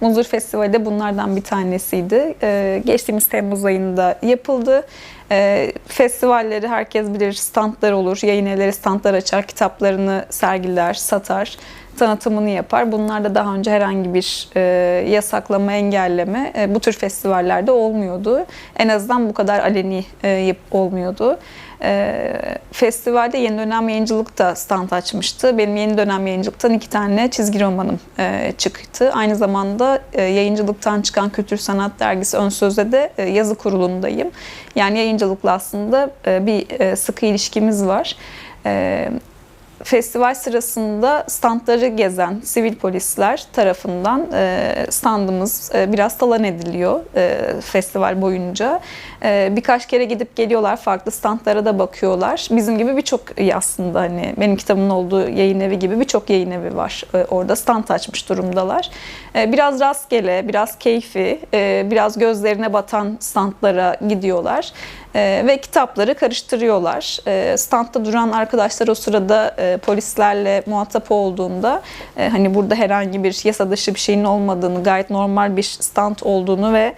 Muzur Festivali de bunlardan bir tanesiydi. Ee, geçtiğimiz Temmuz ayında yapıldı. Ee, festivalleri herkes bilir, standlar olur, yayın evleri standlar açar, kitaplarını sergiler, satar, tanıtımını yapar. Bunlarda daha önce herhangi bir e, yasaklama, engelleme e, bu tür festivallerde olmuyordu. En azından bu kadar aleni e, olmuyordu. E, festivalde yeni dönem yayıncılık da stand açmıştı. Benim yeni dönem yayıncılıktan iki tane çizgi romanım e, çıktı. Aynı zamanda e, yayıncılıktan çıkan Kültür Sanat Dergisi Ön Söz'de de e, yazı kurulundayım. Yani yayıncılıkla aslında e, bir e, sıkı ilişkimiz var. E, festival sırasında standları gezen sivil polisler tarafından e, standımız e, biraz talan ediliyor e, festival boyunca. E, birkaç kere gidip geliyorlar, farklı standlara da bakıyorlar. Bizim gibi birçok iyi aslında hani benim kitabımın olduğu yayın evi gibi birçok yayın evi var. E, orada stand açmış durumdalar. E, biraz rastgele, biraz keyfi, e, biraz gözlerine batan standlara gidiyorlar. E, ve kitapları karıştırıyorlar. E, standta duran arkadaşlar o sırada e, polislerle muhatap olduğunda e, hani burada herhangi bir yasa dışı bir şeyin olmadığını, gayet normal bir stand olduğunu ve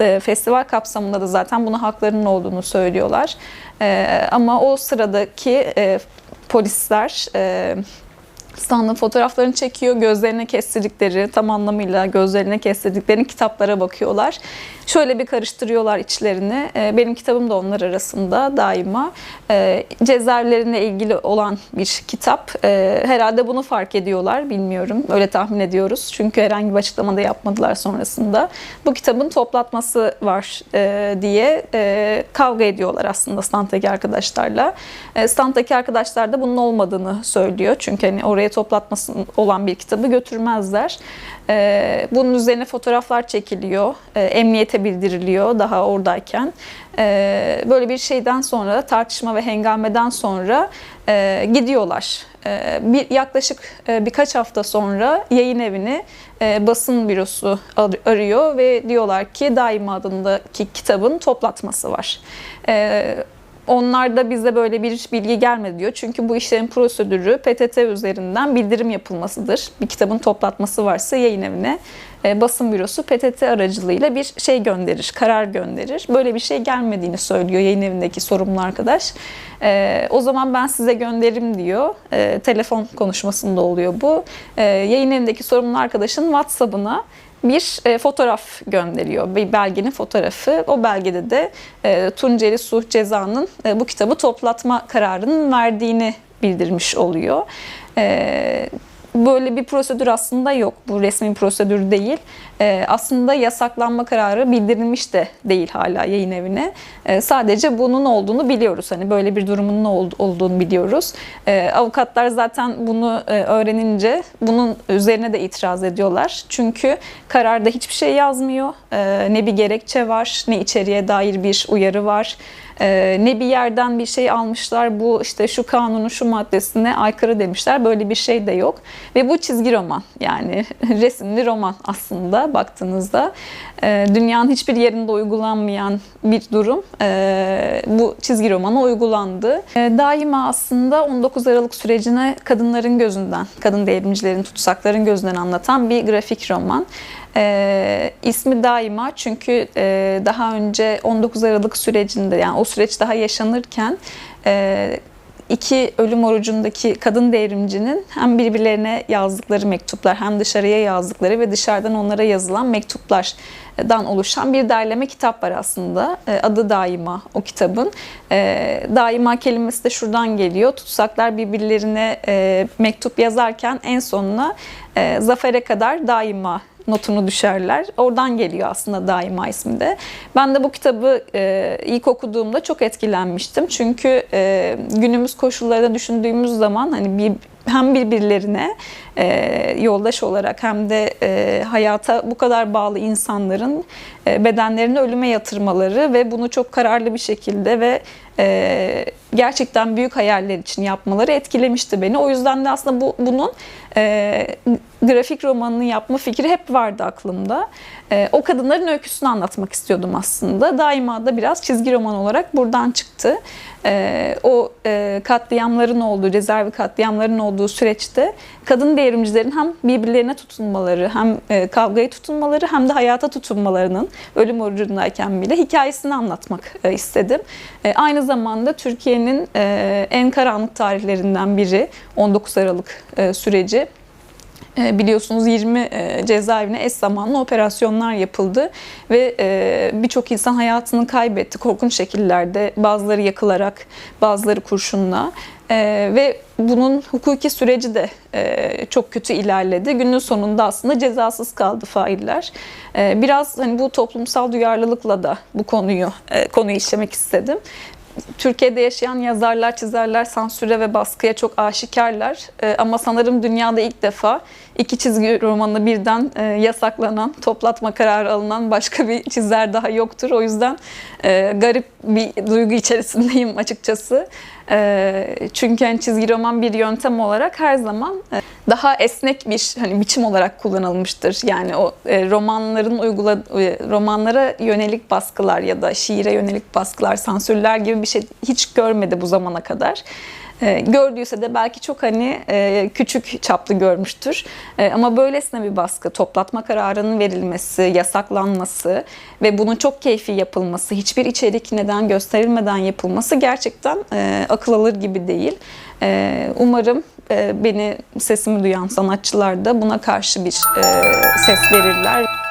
e, festival kapsamında da zaten buna haklarının olduğunu söylüyorlar. E, ama o sıradaki e, polisler e, standın fotoğraflarını çekiyor. Gözlerine kestirdikleri, tam anlamıyla gözlerine kestirdiklerini kitaplara bakıyorlar. Şöyle bir karıştırıyorlar içlerini. Ee, Benim kitabım da onlar arasında daima. Ee, Cezaevlerine ilgili olan bir kitap. Ee, Herhalde bunu fark ediyorlar. Bilmiyorum. Öyle tahmin ediyoruz. Çünkü herhangi bir açıklama da yapmadılar sonrasında. Bu kitabın toplatması var e, diye e, kavga ediyorlar aslında standdaki arkadaşlarla. E, Standdaki arkadaşlar da bunun olmadığını söylüyor. Çünkü hani oraya toplatması olan bir kitabı götürmezler. E, Bunun üzerine fotoğraflar çekiliyor. E, Emniyete bildiriliyor daha oradayken. E, Böyle bir şeyden sonra tartışma ve hengameden sonra e, gidiyorlar. E, Bir yaklaşık e, birkaç hafta sonra yayın evini basın bürosu ar- arıyor ve diyorlar ki Daima adındaki kitabın toplatması var. Onlar da bize böyle bir bilgi gelmedi diyor. Çünkü bu işlerin prosedürü PTT üzerinden bildirim yapılmasıdır. Bir kitabın toplatması varsa yayın evine e, basın bürosu PTT aracılığıyla bir şey gönderir, karar gönderir. Böyle bir şey gelmediğini söylüyor yayın evindeki sorumlu arkadaş. E, o zaman ben size gönderirim diyor. E, telefon konuşmasında oluyor bu. E, yayın evindeki sorumlu arkadaşın WhatsApp'ına bir e, fotoğraf gönderiyor. Bir belgenin fotoğrafı. O belgede de e, Tunceli Suh Ceza'nın e, bu kitabı toplatma kararının verdiğini bildirmiş oluyor. E, böyle bir prosedür aslında yok. Bu resmi prosedür değil. E, aslında yasaklanma kararı bildirilmiş de değil hala yayın evine. E, sadece bunun olduğunu biliyoruz. Hani böyle bir durumun ol- olduğunu biliyoruz. E, avukatlar zaten bunu e, öğrenince bunun üzerine de itiraz ediyorlar. Çünkü kararda hiçbir şey yazmıyor. E, ne bir gerekçe var, ne içeriye dair bir uyarı var. E, ne bir yerden bir şey almışlar. Bu işte şu kanunun şu maddesine aykırı demişler. Böyle bir şey de yok. Ve bu çizgi roman yani resimli roman aslında baktığınızda. E, dünyanın hiçbir yerinde uygulanmayan bir durum. E, bu çizgi romana uygulandı. E, daima aslında 19 Aralık sürecine kadınların gözünden, kadın devrimcilerin, tutsakların gözünden anlatan bir grafik roman. E, ismi daima çünkü e, daha önce 19 Aralık sürecinde yani o süreç daha yaşanırken e, iki ölüm orucundaki kadın devrimcinin hem birbirlerine yazdıkları mektuplar hem dışarıya yazdıkları ve dışarıdan onlara yazılan mektuplardan oluşan bir derleme kitap var aslında. E, Adı Daima o kitabın. E, Daima kelimesi de şuradan geliyor. Tutsaklar birbirlerine e, mektup yazarken en sonuna zafere kadar daima notunu düşerler. Oradan geliyor aslında Daima ismi de. Ben de bu kitabı e, ilk okuduğumda çok etkilenmiştim. Çünkü e, günümüz koşullarında düşündüğümüz zaman hani bir hem birbirlerine e, yoldaş olarak hem de e, hayata bu kadar bağlı insanların e, bedenlerini ölüme yatırmaları ve bunu çok kararlı bir şekilde ve e, gerçekten büyük hayaller için yapmaları etkilemişti beni. O yüzden de aslında bu bunun e, grafik romanını yapma fikri hep vardı aklımda. E, o kadınların öyküsünü anlatmak istiyordum aslında. Daima da biraz çizgi roman olarak buradan çıktı. E, o e, katliamların olduğu, cezaevi katliamların olduğu süreçte kadın devrimcilerin hem birbirlerine tutunmaları, hem e, kavgaya tutunmaları hem de hayata tutunmalarının ölüm orucundayken bile hikayesini anlatmak e, istedim. E, aynı zamanda Türkiye'nin en karanlık tarihlerinden biri 19 Aralık süreci. Biliyorsunuz 20 e, cezaevine eş zamanlı operasyonlar yapıldı ve birçok insan hayatını kaybetti korkunç şekillerde bazıları yakılarak bazıları kurşunla E, ve bunun hukuki süreci de e, çok kötü ilerledi. Günün sonunda aslında cezasız kaldı failler. E, biraz hani bu toplumsal duyarlılıkla da bu konuyu e, konuyu işlemek istedim. Türkiye'de yaşayan yazarlar, çizerler sansüre ve baskıya çok aşikarlar. Ee, ama sanırım dünyada ilk defa iki çizgi romanı birden e, yasaklanan, toplatma kararı alınan başka bir çizer daha yoktur. O yüzden e, garip bir duygu içerisindeyim açıkçası. E, çünkü hani çizgi roman bir yöntem olarak her zaman e, daha esnek bir hani biçim olarak kullanılmıştır. Yani o e, romanların uygula e, romanlara yönelik baskılar ya da şiire yönelik baskılar, sansürler gibi bir şey hiç görmedi bu zamana kadar. E, gördüyse de belki çok hani e, küçük çaplı görmüştür. E, ama böylesine bir baskı, toplatma kararının verilmesi, yasaklanması ve bunun çok keyfi yapılması, hiçbir içerik neden gösterilmeden yapılması gerçekten e, akıl alır gibi değil. E, umarım e, beni sesimi duyan sanatçılar da buna karşı bir e, ses verirler.